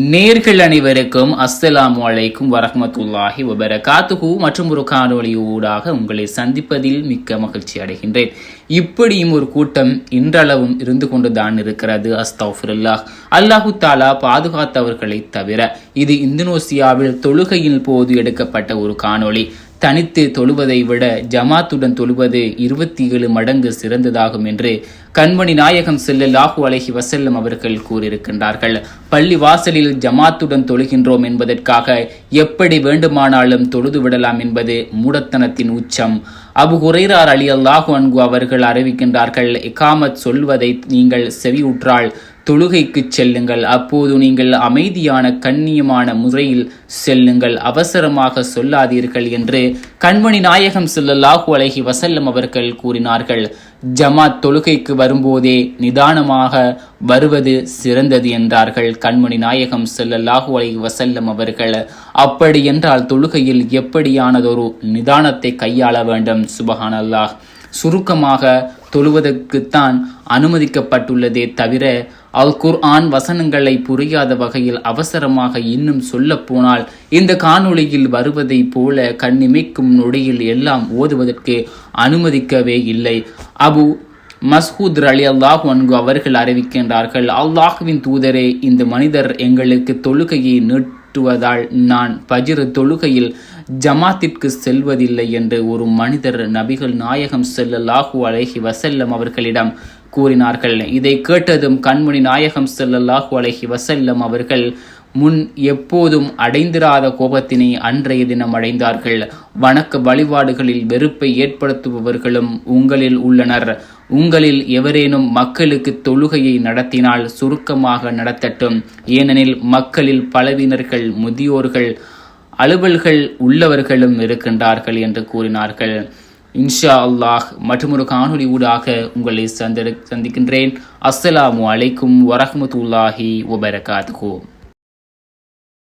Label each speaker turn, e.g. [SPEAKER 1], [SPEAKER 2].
[SPEAKER 1] நேர்கள் அனைவருக்கும் அஸ்ஸலாமு அலைக்கும் வரஹமத்துல்லாஹி வபரகாத்துஹு. மற்றும் ஒரு காணொளி ஊடாக உங்களை சந்திப்பதில் மிக்க மகிழ்ச்சி அடைகின்றேன். இப்படியும் ஒரு கூட்டம் இன்றளவும் இருந்து கொண்டுதான் இருக்கிறது. அஸ்தௌஃபிருல்லாஹ். அல்லாஹு தாலா பாதுகாத்தவர்களை தவிர இது இந்தோனேசியாவில் தொழுகையின் போது எடுக்கப்பட்ட ஒரு காணொளி. தனித்து தொழுவதை விட ஜமாத்துடன் தொழுவது இருபத்தி ஏழு மடங்கு சிறந்ததாகும் என்று கண்மணி நாயகம் ஸல்லல்லாஹு அலஹி வசல்லம் அவர்கள் கூறியிருக்கின்றார்கள். பள்ளி வாசலில் ஜமாத்துடன் தொழுகின்றோம் என்பதற்காக எப்படி வேண்டுமானாலும் தொழுது விடலாம் என்பது மூடத்தனத்தின் உச்சம். அபு குரைரார் அலி அல்லாஹு அன்கு அவர்கள் அறிவிக்கின்றார்கள் இக்காமத் சொல்வதை நீங்கள் செவியுற்றால் தொழுகைக்கு செல்லுங்கள். அப்போது நீங்கள் அமைதியான கண்ணியமான முறையில் செல்லுங்கள். அவசரமாக சொல்லாதீர்கள் என்று கண்மணி நாயகம் செல்லல்லாஹு அலைஹி வசல்லம் அவர்கள் கூறினார்கள். ஜமாத் தொழுகைக்கு வரும்போதே நிதானமாக வருவது சிறந்தது என்றார்கள் கண்மணி நாயகம் செல்லல்லாஹு அலைஹி வசல்லம் அவர்கள். அப்படி என்றால் தொழுகையில் எப்படியானதொரு நிதானத்தை கையாள வேண்டும்? சுபஹானல்லாஹ். சுருக்கமாக தொழுவதற்குத்தான் அனுமதிக்கப்பட்டுள்ளதே தவிர அல் குர்ஆன் வசனங்களை புரியாத வகையில் அவசரமாக இன்னும் சொல்ல போனால் இந்த காணொளியில் வருவதைப் போல கண்ணிமைக்கும் நொடியில் எல்லாம் ஓதுவதற்கு அனுமதிக்கவே இல்லை. அபு மஸ்ஹூத் அலி அல்லாஹ் அன்கு அவர்கள் அறிவிக்கின்றார்கள் அல்லாஹுவின் தூதரே இந்த மனிதர் எங்களுக்கு தொழுகையை நீட்டுவதால் நான் பஜிர தொழுகையில் ஜமாத்திற்கு செல்வதில்லை என்று ஒரு மனிதர் நபிகள் நாயகம் ஸல்லல்லாஹு அலைஹி வசல்லம் அவர்களிடம் கூறினார்கள். இதை கேட்டதும் கண்மணி நாயகம் ஸல்லல்லாஹு அலைஹி வசல்லம் அவர்கள் முன் எப்போதும் அடைந்திராத கோபத்தினை அன்றைய தினம் அடைந்தார்கள். வணக்க வழிபாடுகளில் வெறுப்பை ஏற்படுத்துபவர்களும் உங்களில் உள்ளனர். உங்களில் எவரேனும் மக்களுக்கு தொழுகையை நடத்தினால் சுருக்கமாக நடத்தட்டும். ஏனெனில் மக்களில் பலவினர்கள் முதியோர்கள் அலுவல்கள் உள்ளவர்களும் இருக்கின்றார்கள் என்று கூறினார்கள். இன்ஷா அல்லாஹ் மற்றொரு காணொளி ஊடாக உங்களை சந்திர சந்திக்கின்றேன். அஸ்ஸலாமு அலைக்கும் வரஹமத்துல்லாஹி வபரகாத்துஹு.